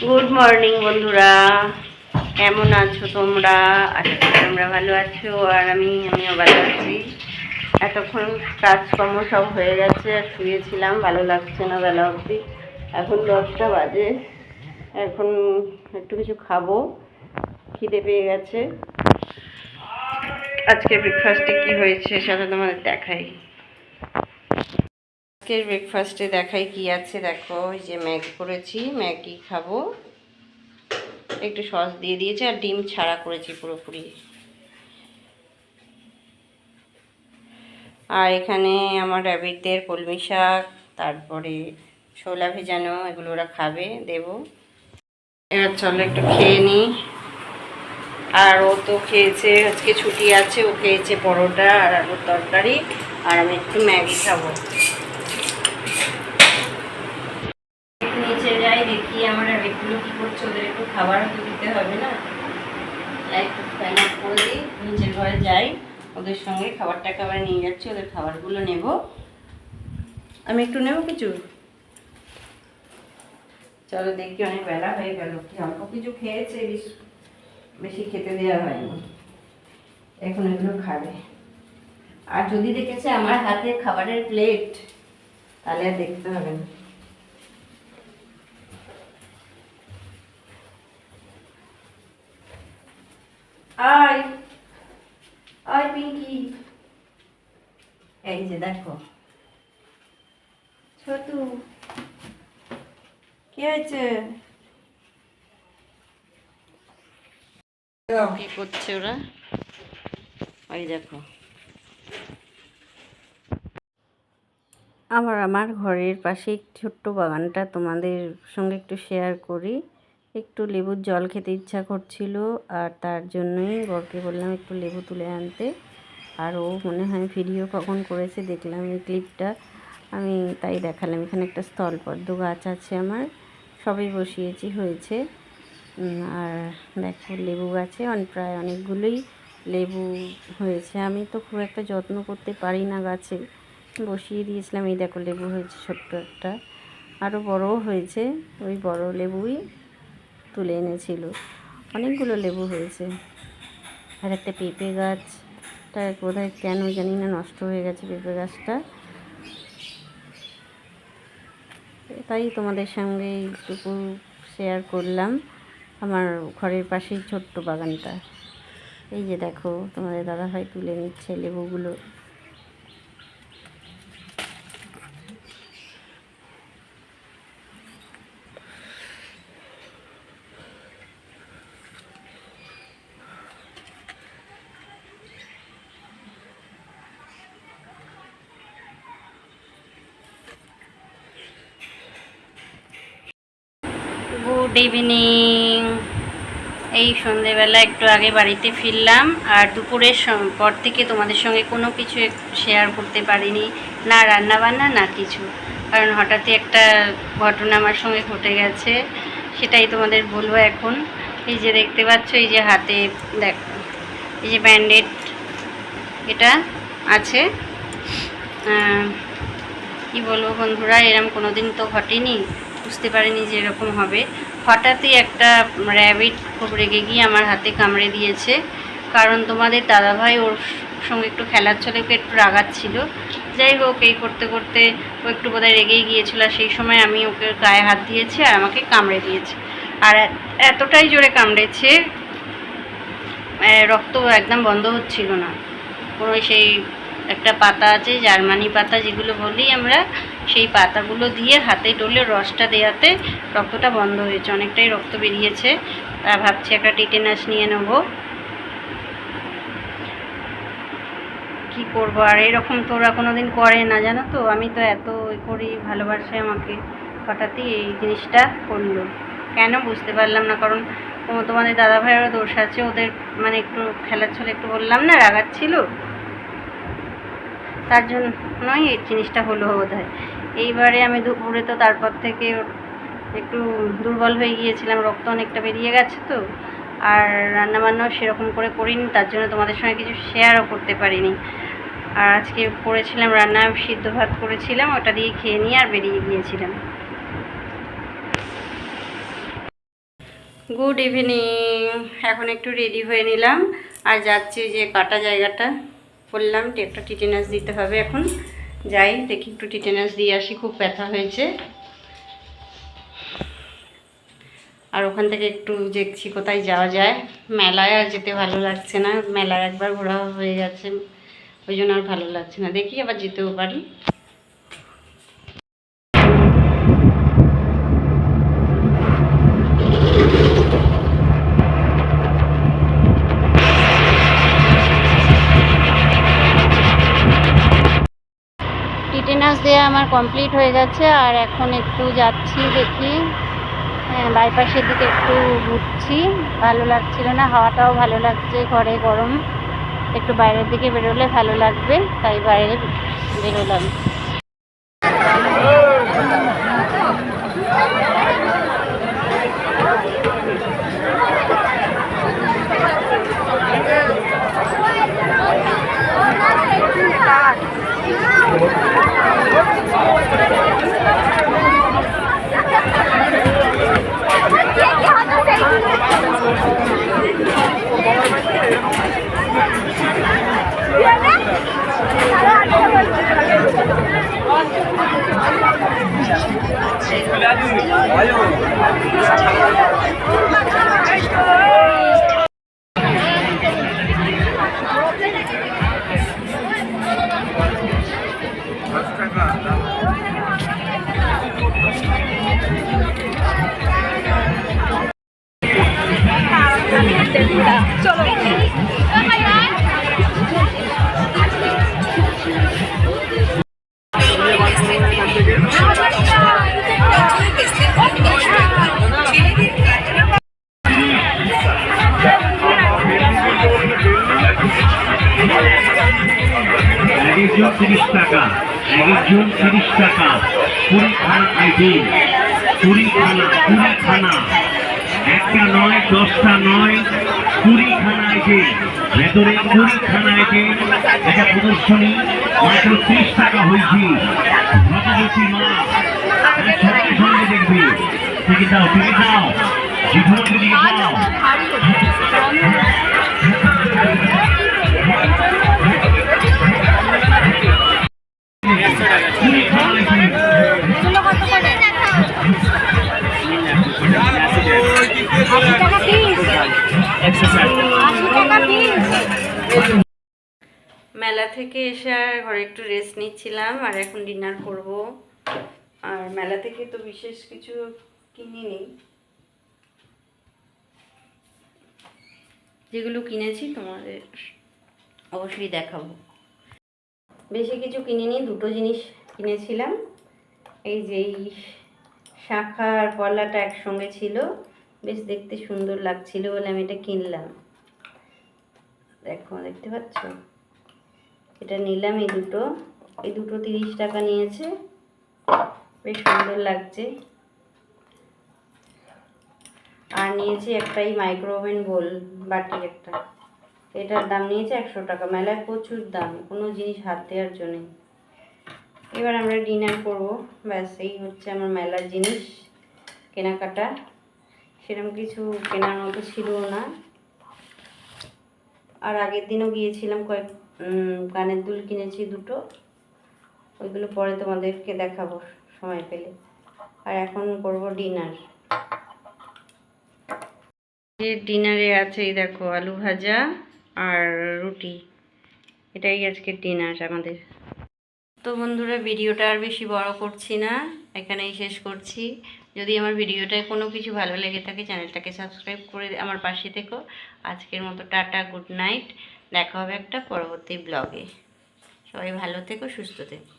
Good morning বন্ধুরা। কেমন আছো তোমরা? আশা করি তোমরা ভালো আছো, আর আমি, আমিও ভালো আছি। এতক্ষণ কাজকর্ম সব হয়ে গেছে, আর শুয়েছিলাম, ভালো লাগছে না বেলা অবধি। এখন দশটা বাজে। এখন একটু কিছু খাব। খিদে পেয়ে গেছে। আজকে ব্রেকফাস্টে কি হয়েছে সেটা তোমাদের দেখাই। আজকের ব্রেকফাস্টে দেখাই কি আছে। দেখো ওই যে ম্যাগি করেছি, ম্যাগি খাব। একটু সস দিয়ে দিয়েছি আর ডিম ছাড়া করেছি পুরোপুরি। আর এখানে আমার র্যাবিটদের কলমি শাক, তারপরে ছোলা ভেজানো, এগুলো ওরা খাবে, দেব। এবার চলো একটু খেয়ে নিই। আর ও তো খেয়েছে, আজকে ছুটি আছে, ও খেয়েছে পরোটা আর আলুর তরকারি, আর আমি একটু ম্যাগি খাব নিচে যাই দেখি আমার এগুলো কি করছে ওদের একটু খাবার তো দিতে হবে না। একটু ফ্যান করে দিই ঘরে যাই, ওদের সঙ্গে খাবারটা খাবার নিয়ে যাচ্ছি, ওদের খাবারগুলো নেব। আমি একটু নেব কিছু? চলো দেখি, অনেক বেলা হয়ে গেল। কি, অল্প কিছু খেয়েছে, বেশি খেতে দেওয়া হয়নি। এখন এগুলো খাবে। আর যদি দেখেছে আমার হাতে খাবারের প্লেট তাহলে আর দেখতে হবে না। আয় আয় পিঙ্কি এই যে দেখো ছোটু কি হয়েছে কি করছে ওরা ওই দেখো আমার আমার ঘরের পাশে ছোট্ট বাগানটা তোমাদের সঙ্গে একটু শেয়ার করি। একটু লেবুর জল খেতে ইচ্ছা করছিল, আর তার জন্যই বরকে বললাম একটু লেবু তুলে আনতে। আর ও মনে হয় ভিডিও কখন করেছে দেখলাম এই ক্লিপটা আমি তাই দেখালাম, এখানে একটা স্থলপদ্ম গাছ আছে আমার সবই বসিয়েছি, হয়েছে। আর দেখো, লেবু গাছে অনেক প্রায় অনেকগুলোই লেবু হয়েছে। আমি তো খুব একটা যত্ন করতে পারি না গাছে। বসিয়ে দিয়েছিলাম, এই দেখো, লেবু হয়েছে ছোট্ট একটা। আরও বড়ও হয়েছে, ওই বড় লেবুই। তুলে এনেছিল। অনেকগুলো লেবু হয়েছে। আর একটা পেঁপে গাছটা বোধহয় কেন জানি না, নষ্ট হয়ে গেছে পেঁপে গাছটা। তাই তোমাদের সঙ্গে এইটুকু শেয়ার করলাম। আমার ঘরের পাশেই ছোট্ট বাগানটা। এই যে দেখো, তোমাদের দাদাভাই তুলে নিচ্ছে লেবুগুলো। গুড ইভিনিং এই সন্ধেবেলা একটু আগে বাড়িতে ফিরলাম আর দুপুরের পর থেকে তোমাদের সঙ্গে কোনো কিছু শেয়ার করতে পারিনি। না রান্না বান্না না কিছু। কারণ হঠাৎই একটা ঘটনা আমার সঙ্গে ঘটে গেছে, সেটাই তোমাদের বলব এখন। এই যে দেখতে পাচ্ছ, এই যে হাতে দেখো, এই যে ব্যান্ডেড এটা আছে। কি বলব বন্ধুরা, এরম কোনো দিন তো ঘটেনি। বুঝতে পারিনি যে এরকম হবে। হঠাৎই একটা র্যাবিট খুব রেগে গিয়ে আমার হাতে কামড়ে দিয়েছে। কারণ তোমাদের দাদাভাই ওর সঙ্গে একটু খেলার ছলে ওকে একটু রাগাচ্ছিল। যাই হোক, এই করতে করতে ও একটু বোধহয় রেগেই গিয়েছিল। আর সেই সময় আমি ওকে গায়ে হাত দিয়েছি আর আমাকে কামড়ে দিয়েছে। আর এতটাই জোরে কামড়েছে রক্ত একদম বন্ধ হচ্ছিল না। কোনো সেই একটা পাতা আছে, জার্মানি পাতা যেগুলো বলি আমরা সেই পাতাগুলো দিয়ে হাতে ডলে রসটা দেওয়াতে রক্তটা বন্ধ হয়েছে, অনেকটাই রক্ত বেরিয়েছে। তা ভাবছি একটা টিটেনাস নিয়ে নেব। কি করব? আর এরকম তো ওরা কোনো দিন করে না, জানো তো? আমি তো এত করি, ভালোবাসে আমাকে। হঠাৎই এই জিনিসটা করল। কেন বুঝতে পারলাম না, কারণ তোমাদের দাদা ভাইয়েরও দোষ আছে, ওদের মানে একটু খেলার ছলে একটু বললাম না, রাগাচ্ছিল। তার জন্যই এই জিনিসটা হলো বোধ হয় এইবারে আমি দুপুরে তো তারপর থেকে একটু দুর্বল হয়ে গিয়েছিলাম, রক্ত অনেকটা বেরিয়ে গেছে তো, আর রান্নাবান্নাও সেরকম করে করিনি, তার জন্য তোমাদের সঙ্গে কিছু শেয়ারও করতে পারিনি। আর আজকে করেছিলাম রান্না, সিদ্ধ ভাত করেছিলাম, ওটা দিয়ে খেয়ে নিয়ে আর বেরিয়ে গিয়েছিলাম। গুড ইভিনিং এখন একটু রেডি হয়ে নিলাম, আর যাচ্ছি যে কাটা জায়গাটা বললাম একটা টিটেনাস দিতে হবে এখন। যাই, দেখি একটু টিটেনাস দিয়ে আসি, খুব ব্যথা হয়েছে। আর ওখান থেকে একটু দেখছি কোথায় যাওয়া যায়। মেলায় আর যেতে ভালো লাগছে না। মেলায় একবার ঘোরা হয়ে গেছে। ওই জন্য আর ভালো লাগছে না। দেখি আবার যেতেও পারি। আমার কমপ্লিট হয়ে গেছে, আর এখন একটু যাচ্ছি দেখি। হ্যাঁ বাইপাসের দিকে একটু ঘুরছি। ভালো লাগছিল না, হাওয়াটাও ভালো লাগছে, ঘরে গরম। একটু বাইরের দিকে বেরোলে ভালো লাগবে, তাই বাইরে বেরোলাম। Vai, vai, vai. একজন তিরিশ টাকা একজন তিরিশ টাকা কুড়ি খানা আইটেম কুড়ি খানা কুড়ি খানা একটা নয়, দশটা নয় কুড়ি খানা আইটেম ভেতরে কুড়ি খানা আইটেম এটা প্রদর্শনী মাত্র ত্রিশ টাকা হয়েছে ভগবতী মা সঙ্গে সঙ্গে দেখবে। টিকিট দাও টিকিট দাও। জীবনকে টিকিট দাও। থেকে এসে আর ঘরে একটু রেস্ট নিচ্ছিলাম, আর এখন ডিনার করব। আর মেলা থেকে তো বিশেষ কিছু কিনিনি। যেগুলো কিনেছি তোমাদের অবশ্যই দেখাবো। বেশি কিছু কিনিনি, দুটো জিনিস কিনেছিলাম। এই যে শাখা আর কলাটা একসঙ্গে ছিল, বেশ দেখতে সুন্দর লাগছিল বলে আমি এটা কিনলাম। দেখো, দেখতে পাচ্ছ? এটা নিলাম এই দুটো। এই দুটো তিরিশ টাকা নিয়েছে। বেশ সুন্দর লাগছে। আর নিয়েছি একটাই মাইক্রো ওভেন বোল বাটি একটা। এটার দাম নিয়েছে একশো টাকা। মেলায় প্রচুর দাম, কোনো জিনিস হাত দেওয়ার জন্যে। এবার আমরা ডিনার করব। ব্যাস, এই হচ্ছে আমার মেলার জিনিস, কেনাকাটা। সেরকম কিছু কেনার মতো ছিল না। আর আগের দিনও গিয়েছিলাম কয়েক কানের দুল কিনেছি দুটো। ওইগুলো পরে তোমাদেরকে দেখাবো সময় পেলে। আর এখন করব ডিনার। ডিনারে আছে দেখো আলু ভাজা আর রুটি। এটাই আজকের ডিনার আমাদের। তো বন্ধুরা, ভিডিওটা আর বেশি বড় করছি না, এখানেই শেষ করছি। যদি আমার ভিডিওটায় কোনো কিছু ভালো লেগে থাকে, চ্যানেলটাকে সাবস্ক্রাইব করে আমার পাশে থেকো। আজকের মতো টাটা, গুড নাইট। দেখা হবে একটা পরবর্তী ব্লগে সবাই ভালো থেকো সুস্থ থেকো।